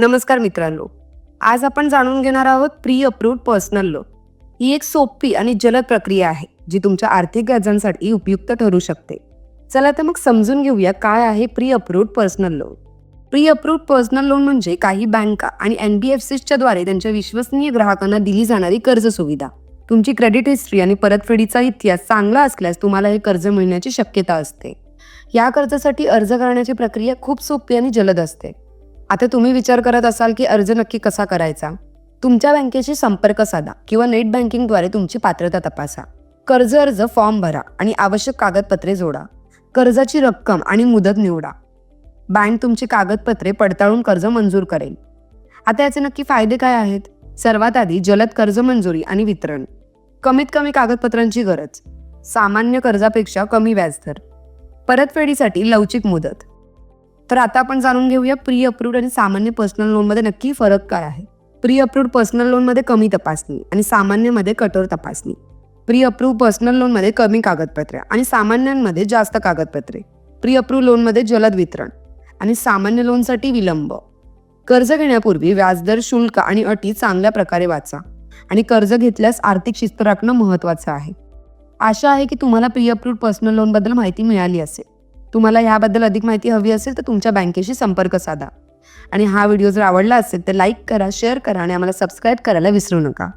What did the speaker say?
नमस्कार मित्रांनो. आज आपण जाणून घेणार आहोत प्री अप्रूव्ड पर्सनल लोन ही एक सोपी आणि जलद प्रक्रिया आहे जी तुमच्या आर्थिक गरजांसाठी उपयुक्त ठरू शकते. चला तर मग समजून घेऊया काय आहे pre approved personal loan pre approved personal loan म्हणजे काही बँका आणि एन बी एफ सीच्या द्वारे त्यांच्या विश्वसनीय ग्राहकांना दिली जाणारी कर्ज सुविधा. तुमची क्रेडिट हिस्ट्री आणि परतफेडीचा इतिहास चांगला असल्यास तुम्हाला हे कर्ज मिळण्याची शक्यता असते. या कर्जासाठी अर्ज करण्याची प्रक्रिया खूप सोपी आणि जलद असते. आता तुम्ही विचार करत असाल की अर्ज नक्की कसा करायचा? तुमच्या बँकेशी संपर्क साधा किंवा नेट बँकिंगद्वारे तुमची पात्रता तपासा. कर्ज अर्ज फॉर्म भरा आणि आवश्यक कागदपत्रे जोडा. कर्जाची रक्कम आणि मुदत निवडा. बँक तुमची कागदपत्रे पडताळून कर्ज मंजूर करेल. आता याचे नक्की फायदे काय आहेत? सर्वात आधी जलद कर्ज मंजुरी आणि वितरण. कमीत कमी कागदपत्रांची गरज. सामान्य कर्जापेक्षा कमी व्याजदर. परतफेडीसाठी लवचिक मुदत. तर आता आपण जाणून घेऊया प्री अप्रूव्ड आणि सामान्य पर्सनल लोनमध्ये नक्की फरक काय आहे. प्री अप्रूव्ड पर्सनल लोनमध्ये कमी तपासणी आणि सामान्यमध्ये कठोर तपासणी. प्री अप्रूव्ह पर्सनल लोनमध्ये कमी कागदपत्रे आणि सामान्यांमध्ये जास्त कागदपत्रे. प्री अप्रूव्ह लोनमध्ये जलद वितरण आणि सामान्य लोनसाठी विलंब. कर्ज घेण्यापूर्वी व्याजदर शुल्क आणि अटी चांगल्या प्रकारे वाचा आणि कर्ज घेतल्यास आर्थिक शिस्त राखणं महत्त्वाचं आहे. आशा आहे की तुम्हाला प्री अप्रूव्ड पर्सनल लोनबद्दल माहिती मिळाली असेल. तुम्हाला ह्याबद्दल अधिक माहिती हवी असेल तर तुमच्या बँकेशी संपर्क साधा. आणि हा व्हिडिओ जर आवडला असेल तर लाईक करा शेअर करा आणि आम्हाला सबस्क्राईब करायला विसरू नका.